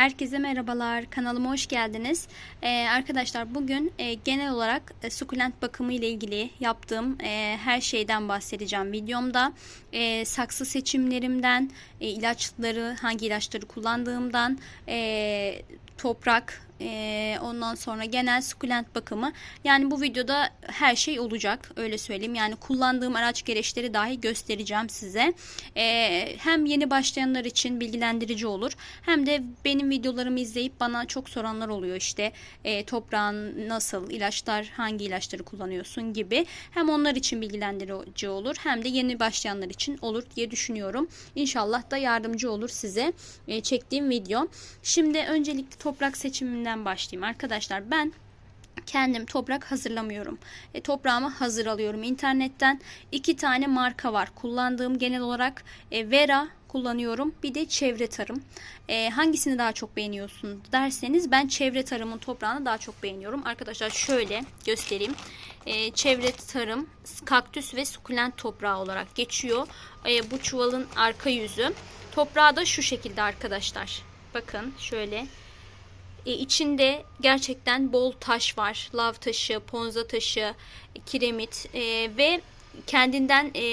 Herkese merhabalar. Kanalıma hoş geldiniz. Ee, arkadaşlar bugün e, genel olarak e, sukulent bakımı ile ilgili yaptığım e, her şeyden bahsedeceğim videomda. E, saksı seçimlerimden, e, ilaçları, hangi ilaçları kullandığımdan, e, toprak, e, ondan sonra genel sukulent bakımı. Yani bu videoda her şey olacak öyle söyleyeyim. Yani kullandığım araç gereçleri dahi göstereceğim size. E, hem yeni başlayanlar için bilgilendirici olur. Hem de benim videolarımı izleyip bana çok soranlar oluyor işte e, toprağın nasıl, ilaçlar hangi ilaçları kullanıyorsun gibi. Hem onlar için bilgilendirici olur hem de yeni başlayanlar için olur diye düşünüyorum. İnşallah da yardımcı olur size e, çektiğim video. Şimdi öncelikle toprak seçiminden başlayayım arkadaşlar. Ben kendim toprak hazırlamıyorum. E, toprağımı hazır alıyorum internetten. İki tane marka var. Kullandığım genel olarak e, Vera kullanıyorum. Bir de çevre tarım. E, hangisini daha çok beğeniyorsun derseniz ben çevre tarımın toprağını daha çok beğeniyorum. Arkadaşlar şöyle göstereyim. E, çevre tarım kaktüs ve sukulent toprağı olarak geçiyor. E, bu çuvalın arka yüzü. Toprağı da şu şekilde arkadaşlar. Bakın şöyle e, içinde gerçekten bol taş var. Lav taşı, ponza taşı, kiremit e, ve kendinden e,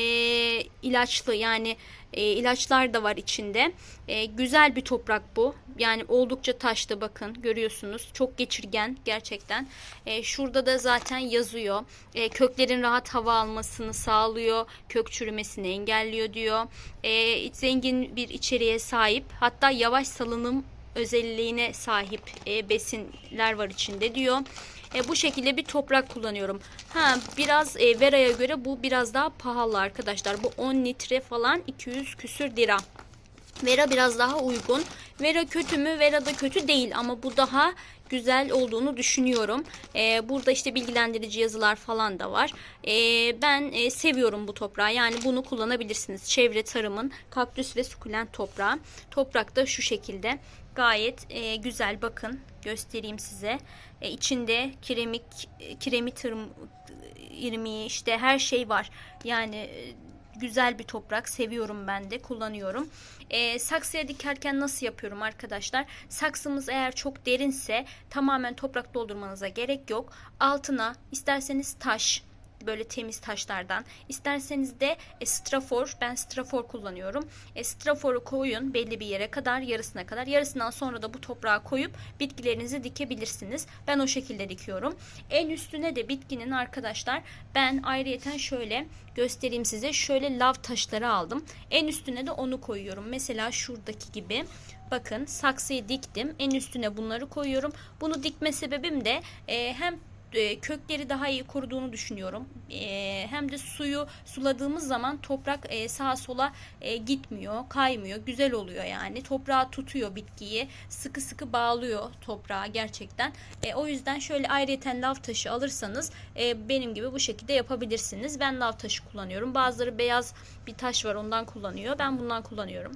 ilaçlı yani e, ilaçlar da var içinde. E, güzel bir toprak bu. Yani oldukça taşlı bakın görüyorsunuz. Çok geçirgen gerçekten. E, şurada da zaten yazıyor. E, köklerin rahat hava almasını sağlıyor. Kök çürümesini engelliyor diyor. E, zengin bir içeriğe sahip. Hatta yavaş salınım özelliğine sahip e, besinler var içinde diyor. E, bu şekilde bir toprak kullanıyorum. Ha biraz e, Vera'ya göre bu biraz daha pahalı arkadaşlar. Bu 10 litre falan 200 küsür lira. Vera biraz daha uygun. Vera kötü mü? Vera da kötü değil ama bu daha güzel olduğunu düşünüyorum. Ee, burada işte bilgilendirici yazılar falan da var. Ee, ben e, seviyorum bu toprağı. Yani bunu kullanabilirsiniz. Çevre tarımın kaktüs ve sukulent toprağı. Toprak da şu şekilde. Gayet e, güzel. Bakın göstereyim size. E, içinde kiremik, kiremit irmiği işte her şey var. Yani e, güzel bir toprak. Seviyorum ben de. Kullanıyorum. E, saksıya dikerken nasıl yapıyorum arkadaşlar? Saksımız eğer çok derinse tamamen toprak doldurmanıza gerek yok. Altına isterseniz taş böyle temiz taşlardan. İsterseniz de e, strafor, ben strafor kullanıyorum. E, straforu koyun belli bir yere kadar, yarısına kadar. Yarısından sonra da bu toprağa koyup bitkilerinizi dikebilirsiniz. Ben o şekilde dikiyorum. En üstüne de bitkinin arkadaşlar ben ayrıyeten şöyle göstereyim size. Şöyle lav taşları aldım. En üstüne de onu koyuyorum. Mesela şuradaki gibi. Bakın saksıyı diktim. En üstüne bunları koyuyorum. Bunu dikme sebebim de e, hem kökleri daha iyi koruduğunu düşünüyorum. E, hem de suyu suladığımız zaman toprak e, sağa sola e, gitmiyor, kaymıyor, güzel oluyor yani. Toprağı tutuyor bitkiyi, sıkı sıkı bağlıyor toprağa gerçekten. E, o yüzden şöyle ayrıyeten lav taşı alırsanız e, benim gibi bu şekilde yapabilirsiniz. Ben lav taşı kullanıyorum. Bazıları beyaz bir taş var ondan kullanıyor. Ben bundan kullanıyorum.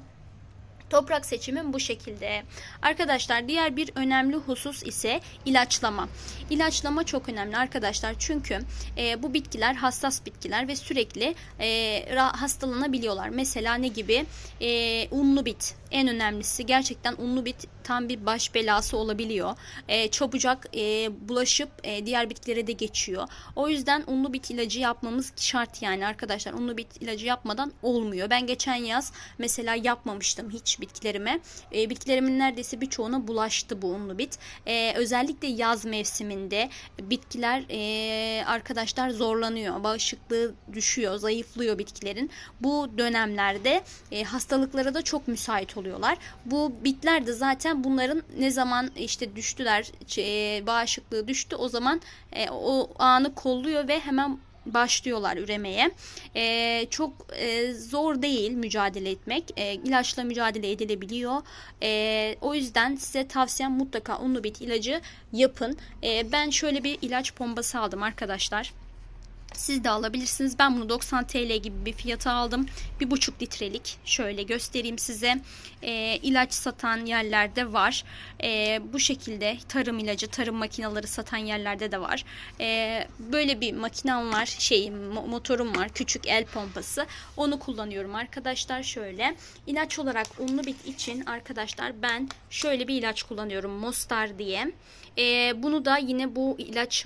Toprak seçimim bu şekilde. Arkadaşlar diğer bir önemli husus ise ilaçlama. İlaçlama çok önemli arkadaşlar çünkü e, bu bitkiler hassas bitkiler ve sürekli e, hastalanabiliyorlar. Mesela ne gibi? E, unlu bit en önemlisi gerçekten unlu bit tam bir baş belası olabiliyor. E, çabucak e, bulaşıp e, diğer bitkilere de geçiyor. O yüzden unlu bit ilacı yapmamız şart yani arkadaşlar. Unlu bit ilacı yapmadan olmuyor. Ben geçen yaz mesela yapmamıştım hiç bitkilerime. E, bitkilerimin neredeyse birçoğuna bulaştı bu unlu bit. E, özellikle yaz mevsiminde bitkiler e, arkadaşlar zorlanıyor. Bağışıklığı düşüyor, zayıflıyor bitkilerin. Bu dönemlerde e, hastalıklara da çok müsait oluyorlar. Bu bitler de zaten bunların ne zaman işte düştüler, e, bağışıklığı düştü o zaman e, o anı kolluyor ve hemen başlıyorlar üremeye. E, çok e, zor değil mücadele etmek. E, ilaçla mücadele edilebiliyor. E, o yüzden size tavsiyem mutlaka unlu bit ilacı yapın. E, ben şöyle bir ilaç bombası aldım arkadaşlar. Siz de alabilirsiniz. Ben bunu 90 TL gibi bir fiyata aldım. Bir buçuk litrelik. Şöyle göstereyim size. E, ilaç satan yerlerde var. E, bu şekilde tarım ilacı, tarım makineleri satan yerlerde de var. E, böyle bir makinem var. Şey, mo- motorum var. Küçük el pompası. Onu kullanıyorum arkadaşlar. Şöyle. ilaç olarak unlu bit için arkadaşlar ben şöyle bir ilaç kullanıyorum. Mostar diye. E, bunu da yine bu ilaç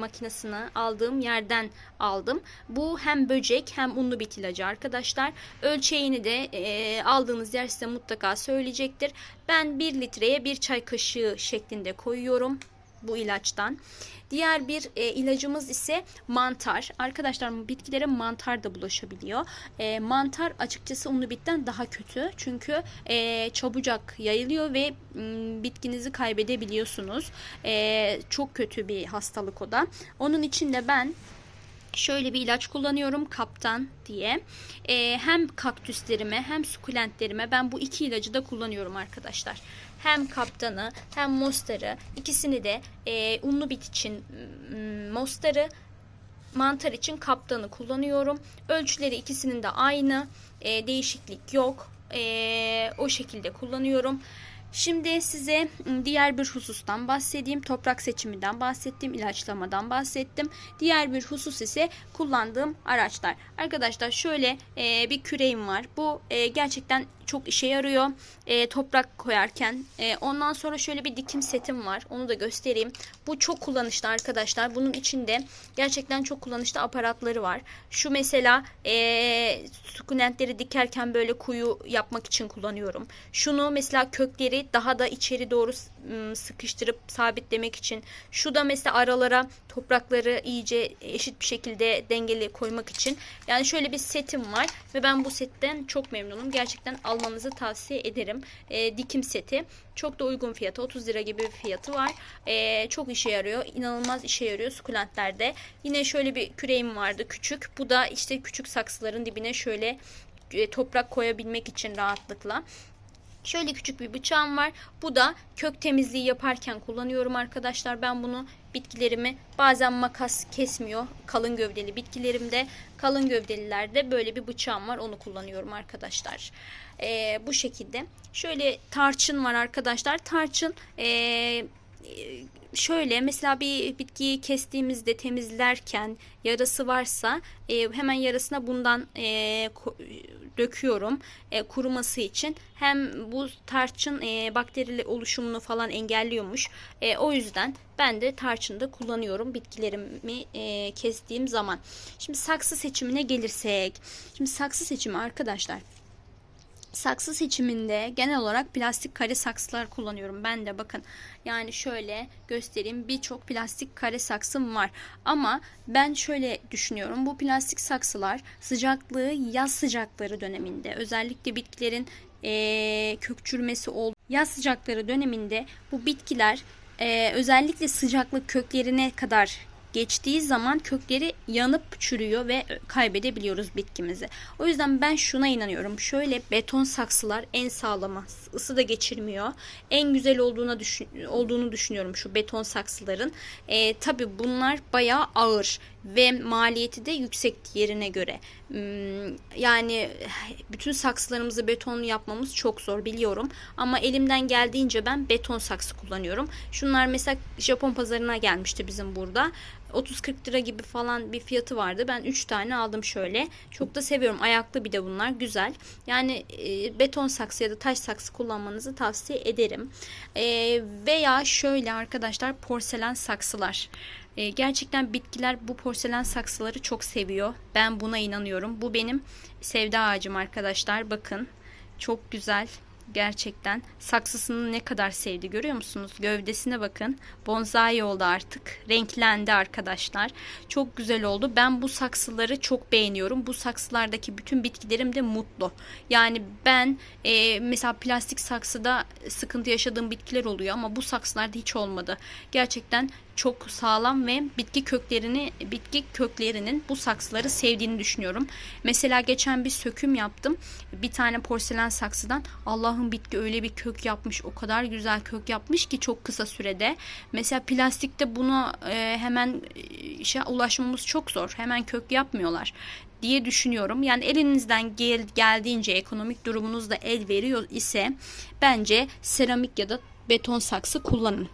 makinesini aldığım yerden aldım. Bu hem böcek hem unlu bit ilacı arkadaşlar. Ölçeğini de e, aldığınız yer size mutlaka söyleyecektir. Ben 1 litreye 1 çay kaşığı şeklinde koyuyorum bu ilaçtan. Diğer bir e, ilacımız ise mantar. Arkadaşlar bitkilere mantar da bulaşabiliyor. E, mantar açıkçası unlu bitten daha kötü. Çünkü e, çabucak yayılıyor ve m, bitkinizi kaybedebiliyorsunuz. E, çok kötü bir hastalık o da. Onun için de ben Şöyle bir ilaç kullanıyorum kaptan diye. Ee, hem kaktüslerime hem sukulentlerime ben bu iki ilacı da kullanıyorum arkadaşlar. Hem kaptanı hem mostarı ikisini de e, unlu bit için mostarı mantar için kaptanı kullanıyorum. Ölçüleri ikisinin de aynı. E, değişiklik yok. E, o şekilde kullanıyorum. Şimdi size ım, diğer bir husustan bahsedeyim. Toprak seçiminden bahsettim, ilaçlamadan bahsettim. Diğer bir husus ise kullandığım araçlar. Arkadaşlar şöyle bir küreğim var. Bu gerçekten çok işe yarıyor. E, toprak koyarken. E, ondan sonra şöyle bir dikim setim var. Onu da göstereyim. Bu çok kullanışlı arkadaşlar. Bunun içinde gerçekten çok kullanışlı aparatları var. Şu mesela e, sukulentleri dikerken böyle kuyu yapmak için kullanıyorum. Şunu mesela kökleri daha da içeri doğru sıkıştırıp sabitlemek için. Şu da mesela aralara toprakları iyice eşit bir şekilde dengeli koymak için. Yani şöyle bir setim var ve ben bu setten çok memnunum. Gerçekten almanızı tavsiye ederim. E, dikim seti. Çok da uygun fiyatı. 30 lira gibi bir fiyatı var. E, çok işe yarıyor. İnanılmaz işe yarıyor sukulentlerde. Yine şöyle bir küreğim vardı küçük. Bu da işte küçük saksıların dibine şöyle e, toprak koyabilmek için rahatlıkla. Şöyle küçük bir bıçağım var. Bu da kök temizliği yaparken kullanıyorum arkadaşlar. Ben bunu bitkilerimi bazen makas kesmiyor. Kalın gövdeli bitkilerimde. Kalın gövdelilerde böyle bir bıçağım var. Onu kullanıyorum arkadaşlar. Ee, bu şekilde. Şöyle tarçın var arkadaşlar. Tarçın ee, şöyle mesela bir bitkiyi kestiğimizde temizlerken yarası varsa e, hemen yarasına bundan e, döküyorum e, kuruması için. Hem bu tarçın e, bakterili oluşumunu falan engelliyormuş. E, o yüzden ben de tarçını da kullanıyorum bitkilerimi e, kestiğim zaman. Şimdi saksı seçimine gelirsek. Şimdi saksı seçimi arkadaşlar. Saksı seçiminde genel olarak plastik kare saksılar kullanıyorum. Ben de bakın yani şöyle göstereyim birçok plastik kare saksım var. Ama ben şöyle düşünüyorum bu plastik saksılar sıcaklığı yaz sıcakları döneminde özellikle bitkilerin eee kök çürümesi olduğu yaz sıcakları döneminde bu bitkiler eee, özellikle sıcaklık köklerine kadar geçtiği zaman kökleri yanıp çürüyor ve kaybedebiliyoruz bitkimizi. O yüzden ben şuna inanıyorum. Şöyle beton saksılar en sağlamı. Isı da geçirmiyor. En güzel olduğuna düşün, olduğunu düşünüyorum şu beton saksıların. Ee, Tabi bunlar bayağı ağır ve maliyeti de yüksek yerine göre. Hmm, Yani bütün saksılarımızı beton yapmamız çok zor biliyorum. Ama elimden geldiğince ben beton saksı kullanıyorum. Şunlar mesela Japon pazarına gelmişti bizim burada. 30-40 lira gibi falan bir fiyatı vardı. Ben 3 tane aldım şöyle. Çok da seviyorum. Ayaklı bir de bunlar. Güzel. Yani e, beton saksı ya da taş saksı kullanmanızı tavsiye ederim. E, veya şöyle arkadaşlar porselen saksılar. E, gerçekten bitkiler bu porselen saksıları çok seviyor. Ben buna inanıyorum. Bu benim sevda ağacım arkadaşlar. Bakın. Çok güzel. Gerçekten saksısını ne kadar sevdi görüyor musunuz? Gövdesine bakın. Bonsai oldu artık. Renklendi arkadaşlar. Çok güzel oldu. Ben bu saksıları çok beğeniyorum. Bu saksılardaki bütün bitkilerim de mutlu. Yani ben e, mesela plastik saksıda sıkıntı yaşadığım bitkiler oluyor ama bu saksılarda hiç olmadı. Gerçekten çok sağlam ve bitki köklerini bitki köklerinin bu saksıları sevdiğini düşünüyorum. Mesela geçen bir söküm yaptım. Bir tane porselen saksıdan Allah'ın bitki öyle bir kök yapmış. O kadar güzel kök yapmış ki çok kısa sürede. Mesela plastikte bunu e, hemen e, işe ulaşmamız çok zor. Hemen kök yapmıyorlar diye düşünüyorum. Yani elinizden gel, geldiğince ekonomik durumunuz da el veriyor ise bence seramik ya da beton saksı kullanın.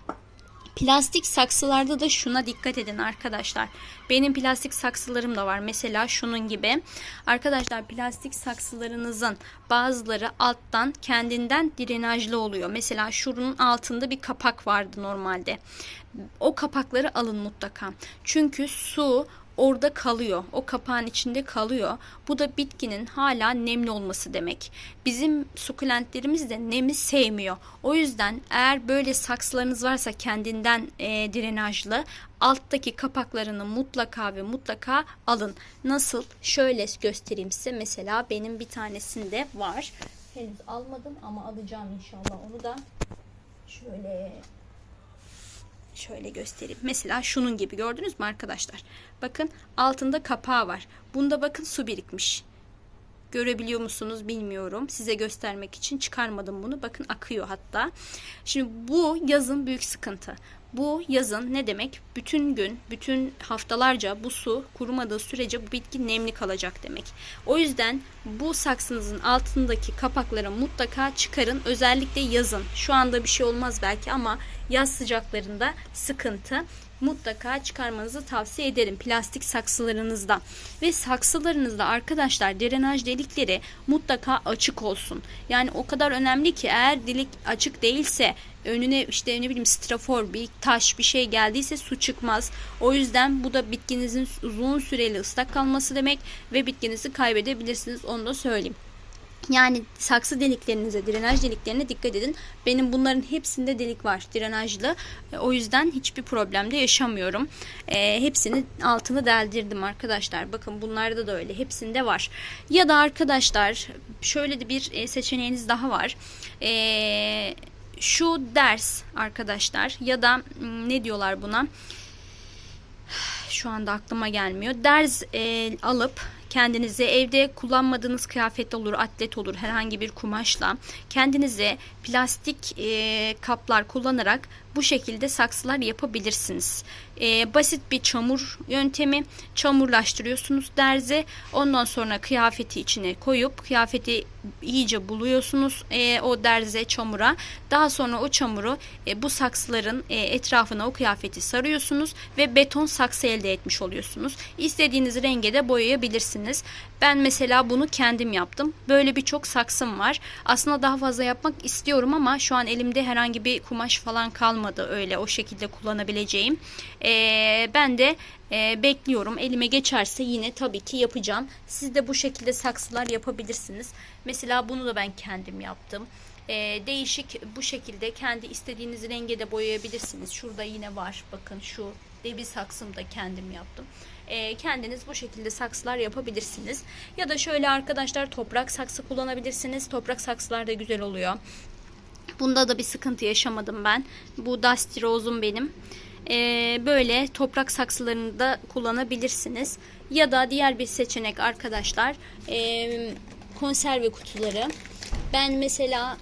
Plastik saksılarda da şuna dikkat edin arkadaşlar. Benim plastik saksılarım da var. Mesela şunun gibi. Arkadaşlar plastik saksılarınızın bazıları alttan kendinden drenajlı oluyor. Mesela şunun altında bir kapak vardı normalde. O kapakları alın mutlaka. Çünkü su orada kalıyor. O kapağın içinde kalıyor. Bu da bitkinin hala nemli olması demek. Bizim sukulentlerimiz de nemi sevmiyor. O yüzden eğer böyle saksılarınız varsa kendinden e, drenajlı alttaki kapaklarını mutlaka ve mutlaka alın. Nasıl? Şöyle göstereyim size. Mesela benim bir tanesinde var. Henüz almadım ama alacağım inşallah onu da. Şöyle şöyle göstereyim. Mesela şunun gibi gördünüz mü arkadaşlar? Bakın altında kapağı var. Bunda bakın su birikmiş. Görebiliyor musunuz bilmiyorum. Size göstermek için çıkarmadım bunu. Bakın akıyor hatta. Şimdi bu yazın büyük sıkıntı. Bu yazın ne demek? Bütün gün, bütün haftalarca bu su kurumadığı sürece bu bitki nemli kalacak demek. O yüzden bu saksınızın altındaki kapakları mutlaka çıkarın. Özellikle yazın. Şu anda bir şey olmaz belki ama yaz sıcaklarında sıkıntı mutlaka çıkarmanızı tavsiye ederim plastik saksılarınızda. Ve saksılarınızda arkadaşlar drenaj delikleri mutlaka açık olsun. Yani o kadar önemli ki eğer delik açık değilse önüne işte ne bileyim strafor bir taş bir şey geldiyse su çıkmaz. O yüzden bu da bitkinizin uzun süreli ıslak kalması demek ve bitkinizi kaybedebilirsiniz onu da söyleyeyim. Yani saksı deliklerinize, drenaj deliklerine dikkat edin. Benim bunların hepsinde delik var drenajlı. E, O yüzden hiçbir problemde yaşamıyorum. E, hepsini altını deldirdim arkadaşlar. Bakın bunlarda da öyle. Hepsinde var. Ya da arkadaşlar şöyle de bir e, seçeneğiniz daha var. E, şu ders arkadaşlar ya da m, ne diyorlar buna? Şu anda aklıma gelmiyor. Ders e, alıp kendinize evde kullanmadığınız kıyafet olur, atlet olur herhangi bir kumaşla kendinize plastik e, kaplar kullanarak bu şekilde saksılar yapabilirsiniz. E, basit bir çamur yöntemi. Çamurlaştırıyorsunuz derzi. Ondan sonra kıyafeti içine koyup kıyafeti iyice buluyorsunuz e, o derze çamura. Daha sonra o çamuru e, bu saksıların e, etrafına o kıyafeti sarıyorsunuz ve beton saksı elde etmiş oluyorsunuz. İstediğiniz renge de boyayabilirsiniz. Ben mesela bunu kendim yaptım. Böyle birçok saksım var. Aslında daha fazla yapmak istiyorum ama şu an elimde herhangi bir kumaş falan kalmadı öyle o şekilde kullanabileceğim. Ee, ben de e, bekliyorum. Elime geçerse yine tabii ki yapacağım. Siz de bu şekilde saksılar yapabilirsiniz. Mesela bunu da ben kendim yaptım. Ee, değişik bu şekilde kendi istediğiniz renge de boyayabilirsiniz. Şurada yine var. Bakın şu debi saksım da kendim yaptım. Ee, kendiniz bu şekilde saksılar yapabilirsiniz. Ya da şöyle arkadaşlar toprak saksı kullanabilirsiniz. Toprak saksılar da güzel oluyor. Bunda da bir sıkıntı yaşamadım ben. Bu Dusty Rose'um benim. Ee, böyle toprak saksılarını da kullanabilirsiniz. Ya da diğer bir seçenek arkadaşlar ee, konserve kutuları. Ben mesela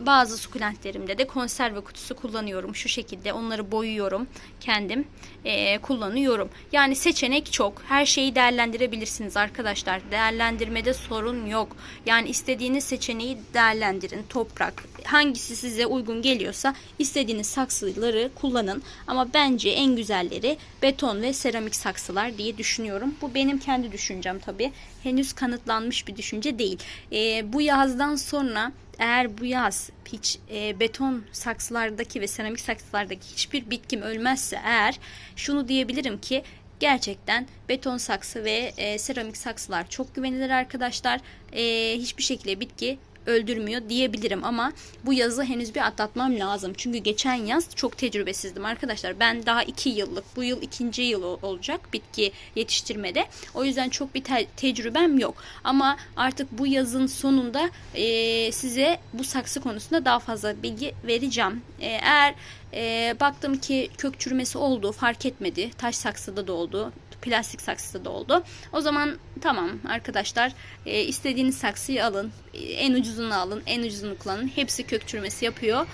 bazı sukulentlerimde de konserve kutusu kullanıyorum. Şu şekilde onları boyuyorum. Kendim eee, kullanıyorum. Yani seçenek çok. Her şeyi değerlendirebilirsiniz arkadaşlar. Değerlendirmede sorun yok. Yani istediğiniz seçeneği değerlendirin. Toprak hangisi size uygun geliyorsa istediğiniz saksıları kullanın. Ama bence en güzelleri beton ve seramik saksılar diye düşünüyorum. Bu benim kendi düşüncem tabii. Henüz kanıtlanmış bir düşünce değil. Eee, bu yazdan sonra eğer bu yaz hiç e, beton saksılardaki ve seramik saksılardaki hiçbir bitkim ölmezse eğer şunu diyebilirim ki gerçekten beton saksı ve e, seramik saksılar çok güvenilir arkadaşlar. E, hiçbir şekilde bitki öldürmüyor diyebilirim ama bu yazı henüz bir atlatmam lazım. Çünkü geçen yaz çok tecrübesizdim arkadaşlar. Ben daha iki yıllık, bu yıl ikinci yıl ol- olacak bitki yetiştirmede. O yüzden çok bir te- tecrübem yok. Ama artık bu yazın sonunda e, size bu saksı konusunda daha fazla bilgi vereceğim. E, eğer e, baktım ki kök çürümesi oldu, fark etmedi. Taş saksıda da oldu, plastik saksıda da oldu. O zaman tamam arkadaşlar e, istediğiniz saksıyı alın. E, en ucuzunu alın, en ucuzunu kullanın. Hepsi kök çürümesi yapıyor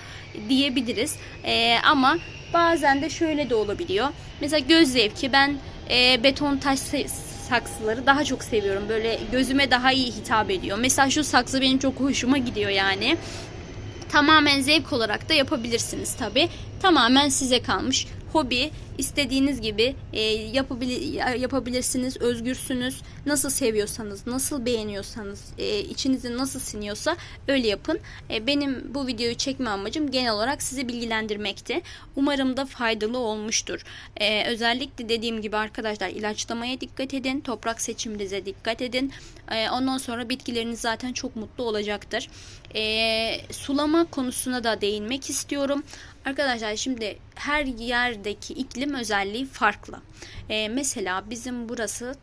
diyebiliriz. E, ama bazen de şöyle de olabiliyor. Mesela göz zevki ben e, beton taş saksıları daha çok seviyorum. Böyle gözüme daha iyi hitap ediyor. Mesela şu saksı benim çok hoşuma gidiyor yani. Tamamen zevk olarak da yapabilirsiniz tabi. Tamamen size kalmış. Hobi istediğiniz gibi e, yapabili- yapabilirsiniz. Özgürsünüz. Nasıl seviyorsanız, nasıl beğeniyorsanız, e, içinize nasıl siniyorsa öyle yapın. E, benim bu videoyu çekme amacım genel olarak sizi bilgilendirmekti. Umarım da faydalı olmuştur. E, özellikle dediğim gibi arkadaşlar ilaçlamaya dikkat edin. Toprak seçiminize dikkat edin. E, ondan sonra bitkileriniz zaten çok mutlu olacaktır. E, sulama konusuna da değinmek istiyorum. Arkadaşlar şimdi her yerdeki iklim özelliği farklı. E, mesela bizim burası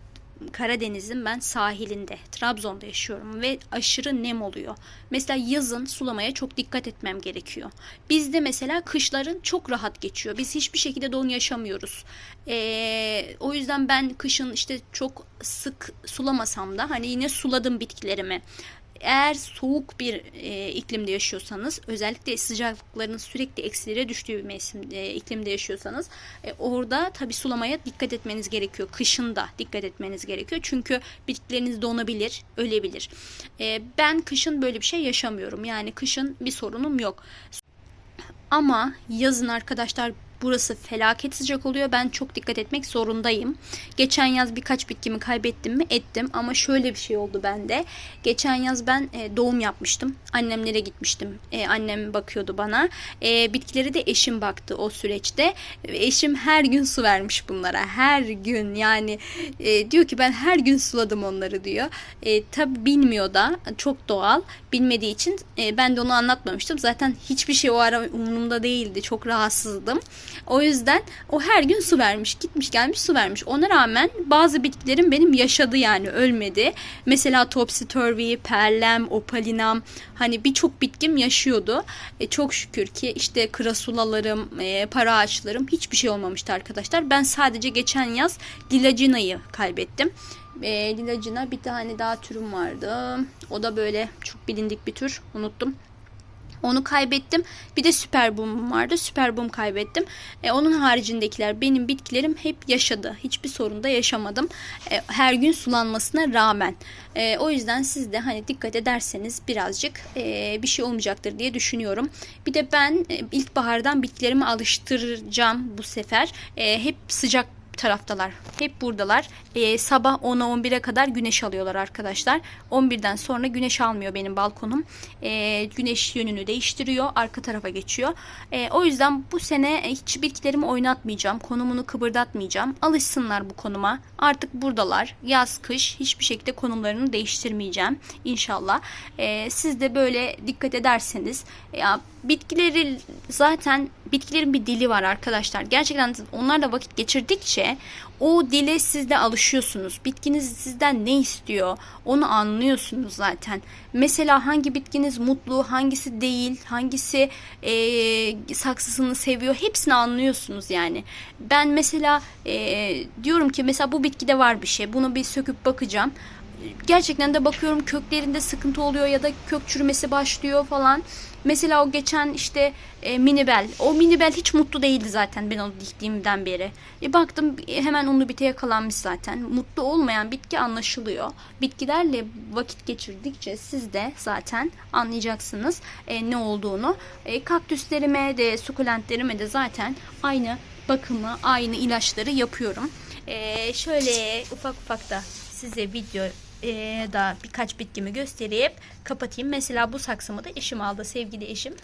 Karadeniz'in ben sahilinde, Trabzon'da yaşıyorum ve aşırı nem oluyor. Mesela yazın sulamaya çok dikkat etmem gerekiyor. Bizde mesela kışların çok rahat geçiyor. Biz hiçbir şekilde don yaşamıyoruz. Ee, o yüzden ben kışın işte çok sık sulamasam da hani yine suladım bitkilerimi. Eğer soğuk bir e, iklimde yaşıyorsanız, özellikle sıcaklıkların sürekli eksilere düştüğü bir mevsim e, iklimde yaşıyorsanız, e, orada tabi sulamaya dikkat etmeniz gerekiyor. Kışın da dikkat etmeniz gerekiyor. Çünkü bitkileriniz donabilir, ölebilir. E, ben kışın böyle bir şey yaşamıyorum. Yani kışın bir sorunum yok. Ama yazın arkadaşlar burası felaket sıcak oluyor. Ben çok dikkat etmek zorundayım. Geçen yaz birkaç bitkimi kaybettim mi? Ettim ama şöyle bir şey oldu bende. Geçen yaz ben e, doğum yapmıştım. Annemlere gitmiştim. E, annem bakıyordu bana. E, bitkileri de eşim baktı o süreçte. Eşim her gün su vermiş bunlara. Her gün yani diyor ki ben her gün suladım onları diyor. Tabi bilmiyor da çok doğal. Bilmediği için ben de onu anlatmamıştım. Zaten hiçbir şey o ara umurumda değildi. Çok rahatsızdım. O yüzden o her gün su vermiş. Gitmiş gelmiş su vermiş. Ona rağmen bazı bitkilerim benim yaşadı yani ölmedi. Mesela Topsy Turvy, Perlem, Opalinam hani birçok bitkim yaşıyordu. E, çok şükür ki işte krasulalarım, e, para ağaçlarım hiçbir şey olmamıştı arkadaşlar. Ben sadece geçen yaz Dilacina'yı kaybettim. E, Dilacina bir tane daha türüm vardı. O da böyle çok bilindik bir tür. Unuttum. Onu kaybettim. Bir de süper boom'um vardı. Süper boom kaybettim. E, onun haricindekiler benim bitkilerim hep yaşadı. Hiçbir sorun da yaşamadım. E, her gün sulanmasına rağmen. E, o yüzden siz de hani dikkat ederseniz birazcık e, bir şey olmayacaktır diye düşünüyorum. Bir de ben e, ilkbahardan bitkilerimi alıştıracağım bu sefer. E, hep sıcak taraftalar. Hep buradalar. Ee, sabah 10'a 11'e kadar güneş alıyorlar arkadaşlar. 11'den sonra güneş almıyor benim balkonum. Ee, güneş yönünü değiştiriyor. Arka tarafa geçiyor. Ee, o yüzden bu sene hiç bitkilerimi oynatmayacağım. Konumunu kıpırdatmayacağım. Alışsınlar bu konuma. Artık buradalar. Yaz, kış hiçbir şekilde konumlarını değiştirmeyeceğim. İnşallah. Ee, siz de böyle dikkat ederseniz ya bitkileri zaten bitkilerin bir dili var arkadaşlar. Gerçekten onlarla vakit geçirdikçe o dile siz de alışıyorsunuz. Bitkiniz sizden ne istiyor onu anlıyorsunuz zaten. Mesela hangi bitkiniz mutlu, hangisi değil, hangisi e, saksısını seviyor hepsini anlıyorsunuz yani. Ben mesela e, diyorum ki mesela bu bitkide var bir şey bunu bir söküp bakacağım gerçekten de bakıyorum köklerinde sıkıntı oluyor ya da kök çürümesi başlıyor falan. Mesela o geçen işte e, minibel. O minibel hiç mutlu değildi zaten ben onu diktiğimden beri. E, baktım e, hemen onu bite yakalanmış zaten. Mutlu olmayan bitki anlaşılıyor. Bitkilerle vakit geçirdikçe siz de zaten anlayacaksınız e, ne olduğunu. E, kaktüslerime de sukulentlerime de zaten aynı bakımı, aynı ilaçları yapıyorum. E, şöyle ufak ufak da size video e, da birkaç bitkimi gösterip kapatayım. Mesela bu saksımı da eşim aldı. Sevgili eşim.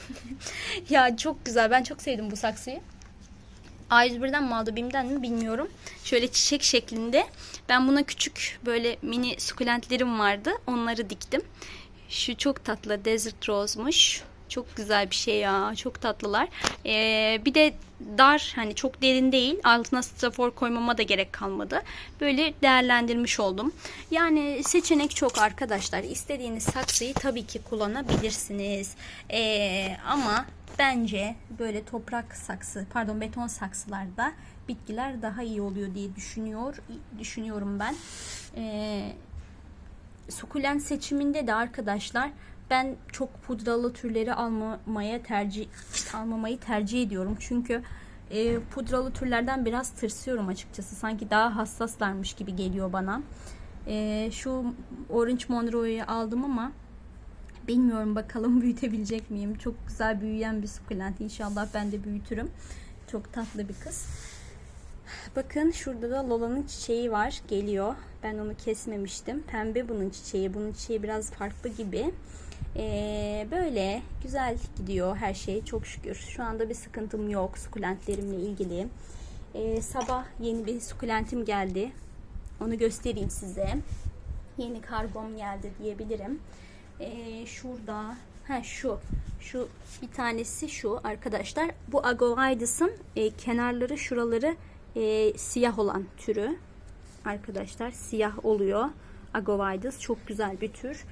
ya çok güzel. Ben çok sevdim bu saksıyı. A101'den mi aldı BİM'den mi bilmiyorum. Şöyle çiçek şeklinde. Ben buna küçük böyle mini sukulentlerim vardı. Onları diktim. Şu çok tatlı Desert Rose'muş. Çok güzel bir şey ya. Çok tatlılar. Ee, bir de dar hani çok derin değil. Altına strafor koymama da gerek kalmadı. Böyle değerlendirmiş oldum. Yani seçenek çok arkadaşlar. İstediğiniz saksıyı tabii ki kullanabilirsiniz. Ee, ama bence böyle toprak saksı pardon beton saksılarda bitkiler daha iyi oluyor diye düşünüyor düşünüyorum ben. Ee, sukulent seçiminde de arkadaşlar ben çok pudralı türleri almamaya tercih almamayı tercih ediyorum. Çünkü e, pudralı türlerden biraz tırsıyorum açıkçası. Sanki daha hassaslarmış gibi geliyor bana. E, şu Orange Monroe'yu aldım ama bilmiyorum bakalım büyütebilecek miyim. Çok güzel büyüyen bir sukulent. İnşallah ben de büyütürüm. Çok tatlı bir kız. Bakın şurada da Lola'nın çiçeği var. Geliyor. Ben onu kesmemiştim. Pembe bunun çiçeği. Bunun çiçeği biraz farklı gibi. Ee, böyle güzel gidiyor her şey çok şükür. Şu anda bir sıkıntım yok sukulentlerimle ilgili. Ee, sabah yeni bir sukulentim geldi. Onu göstereyim size. Yeni kargom geldi diyebilirim. Ee, şurada ha şu şu bir tanesi şu arkadaşlar. Bu Agoraidis'ın e, kenarları şuraları e, siyah olan türü. Arkadaşlar siyah oluyor. Agoraidis çok güzel bir tür.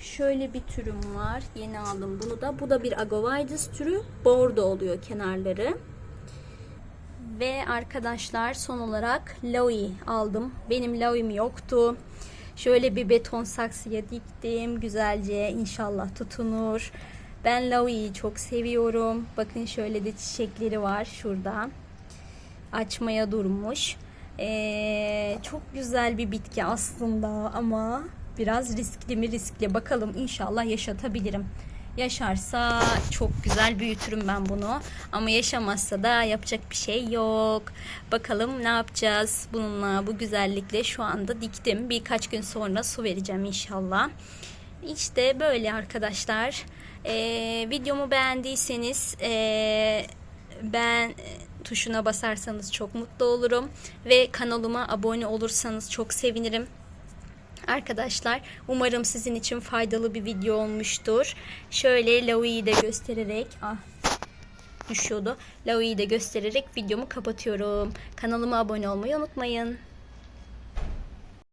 Şöyle bir türüm var. Yeni aldım bunu da. Bu da bir Agovaidis türü. Bordo oluyor kenarları. Ve arkadaşlar son olarak Laoi aldım. Benim Laoi'm yoktu. Şöyle bir beton saksıya diktim. Güzelce inşallah tutunur. Ben Laoi'yi çok seviyorum. Bakın şöyle de çiçekleri var şurada. Açmaya durmuş. Ee, çok güzel bir bitki aslında ama biraz riskli mi riskli bakalım inşallah yaşatabilirim. Yaşarsa çok güzel büyütürüm ben bunu. Ama yaşamazsa da yapacak bir şey yok. Bakalım ne yapacağız bununla bu güzellikle şu anda diktim. Birkaç gün sonra su vereceğim inşallah. İşte böyle arkadaşlar. Ee, videomu beğendiyseniz ee, ben tuşuna basarsanız çok mutlu olurum. Ve kanalıma abone olursanız çok sevinirim. Arkadaşlar umarım sizin için faydalı bir video olmuştur. Şöyle Laoi'yi de göstererek ah düşüyordu. Laoi'yi de göstererek videomu kapatıyorum. Kanalıma abone olmayı unutmayın.